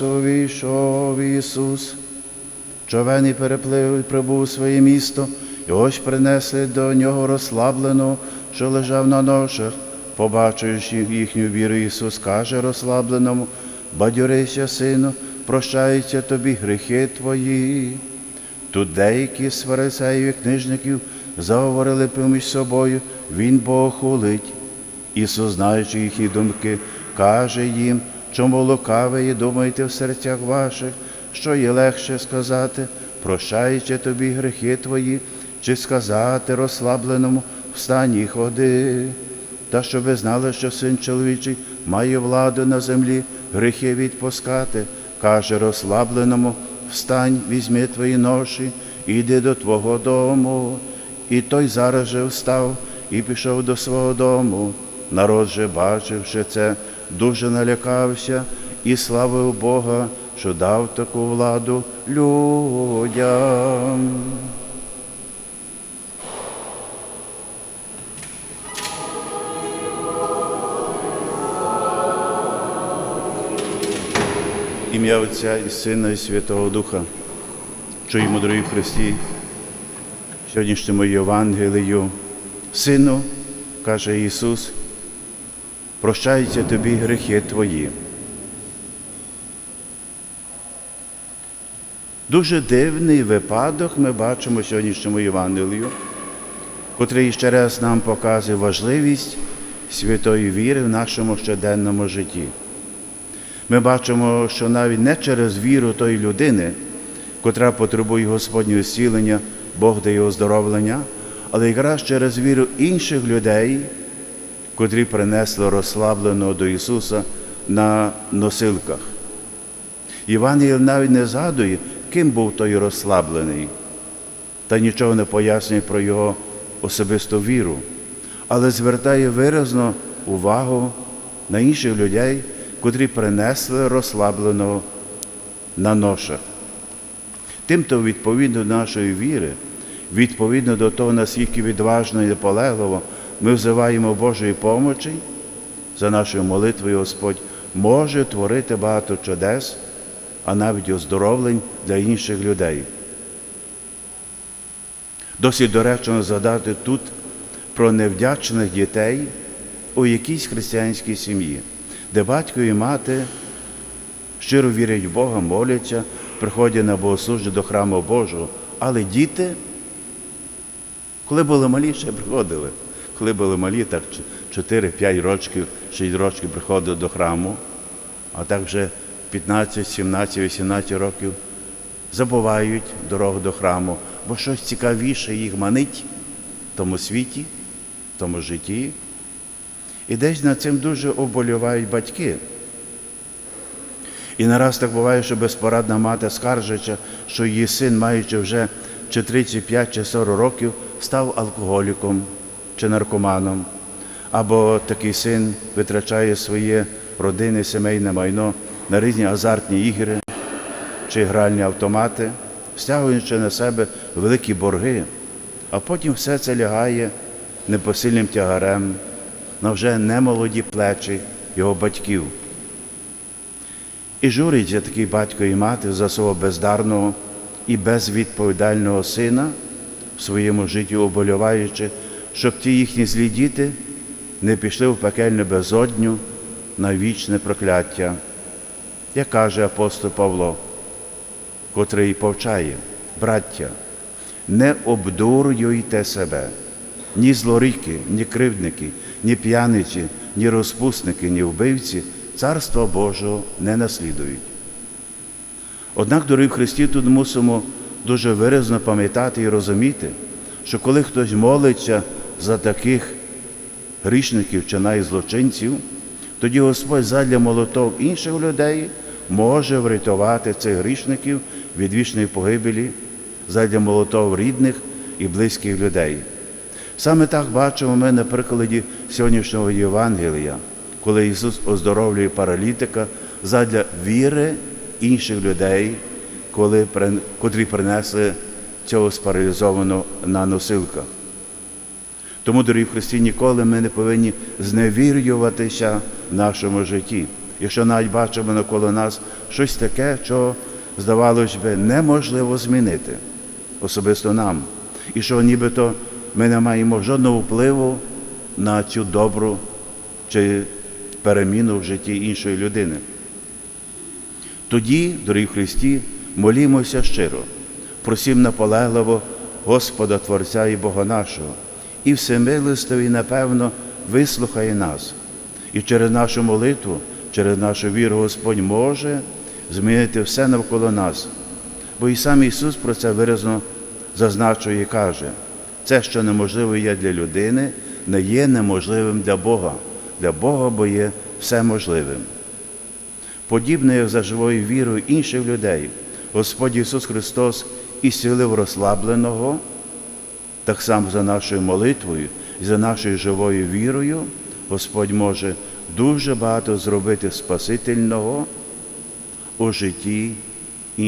часу війшов Ісус. Човен переплив прибув у своє місто, і ось принесли до нього розслабленого, що лежав на ношах. Побачивши їхню віру, Ісус каже розслабленому, бадьорися, сину, прощаються тобі гріхи твої. Тут деякі з фарисеїв і книжників заговорили поміж собою, Він Бога хулить. Ісус, знаючи їхні думки, каже їм, чому лукаві думаєте в серцях ваших, що є легше сказати, прощаючи тобі гріхи твої, чи сказати розслабленому встань і ходи. Та щоб ви знали, що син чоловічий має владу на землі гріхи відпускати, каже розслабленому, встань, візьми твої ноші, іди до твого дому. І той зараз же встав і пішов до свого дому. Народ же, бачивши це, дуже налякався і славив Бога, що дав таку владу людям. Ім'я Отця і Сина, і Святого Духа, чуємо, дорогі Христі, сьогоднішньому Євангелію. Сину, каже Ісус, прощаються тобі гріхи твої. Дуже дивний випадок ми бачимо сьогоднішньому Євангелію, котрий ще раз нам показує важливість святої віри в нашому щоденному житті. Ми бачимо, що навіть не через віру тої людини, котра потребує Господнього зцілення, Бог дає оздоровлення, але якраз через віру інших людей, котрі принесли розслабленого до Ісуса на носилках. Євангеліє навіть не згадує, ким був той розслаблений, та нічого не пояснює про його особисту віру, але звертає виразно увагу на інших людей, котрі принесли розслабленого на ношах. Тимто, відповідно до нашої віри, відповідно до того, наскільки відважно і наполегливо ми взиваємо Божої помочі, за нашою молитвою Господь може творити багато чудес, а навіть оздоровлень для інших людей. Досить доречно згадати тут про невдячних дітей у якійсь християнській сім'ї, де батько і мати щиро вірять в Бога, моляться, приходять на богослуження до храму Божого, але діти, коли були малі, ще приходили. Коли були малі, так 4-5 років, 6 років приходили до храму, а так вже 15, 17, 18 років забувають дорогу до храму, бо щось цікавіше їх манить в тому світі, в тому житті. І десь над цим дуже оболівають батьки. І нараз так буває, що безпорадна мати скаржиться, що її син, маючи вже чи 35 чи 40 років, став алкоголіком чи наркоманом, або такий син витрачає своє родинне сімейне майно на різні азартні ігри чи гральні автомати, стягуючи на себе великі борги, а потім все це лягає непосильним тягарем на вже немолоді плечі його батьків. І журиться такий батько і мати за свого бездарного і безвідповідального сина в своєму житті оболіваючи, щоб ті їхні злі діти не пішли в пекельну безодню на вічне прокляття, як каже апостол Павло, котрий повчає, браття, не обдурюйте себе, ні злоріки, ні кривдники, ні п'яниці, ні розпусники, ні вбивці Царства Божого не наслідують. Однак, дорогі в Христі, тут мусимо дуже виразно пам'ятати і розуміти, що коли хтось молиться за таких грішників чи найзлочинців, тоді Господь задля молотов інших людей може врятувати цих грішників від вічної погибелі, задля молотов рідних і близьких людей. Саме так бачимо ми на прикладі сьогоднішнього Євангелія, коли Ісус оздоровлює паралітика задля віри інших людей, коли, котрі принесли цього спаралізованого на носилках. Тому, дорогі Христі, ніколи ми не повинні зневірюватися в нашому житті. якщо навіть бачимо навколо нас щось таке, що, здавалось би, неможливо змінити, особисто нам, і що нібито ми не маємо жодного впливу на цю добру чи переміну в житті іншої людини. Тоді, дорогі Христі, молімося щиро, просім наполегливо Господа Творця і Бога нашого, і всемилостивий, напевно, вислухає нас. І через нашу молитву, через нашу віру Господь може змінити все навколо нас. Бо і сам Ісус про це виразно зазначує і каже, це, що неможливо є для людини, не є неможливим для Бога. Для Бога бо є все можливим. Подібно як за живою вірою інших людей, Господь Ісус Христос ісцілив розслабленого, так само за нашою молитвою і за нашою живою вірою, Господь може дуже багато зробити спасительного у житті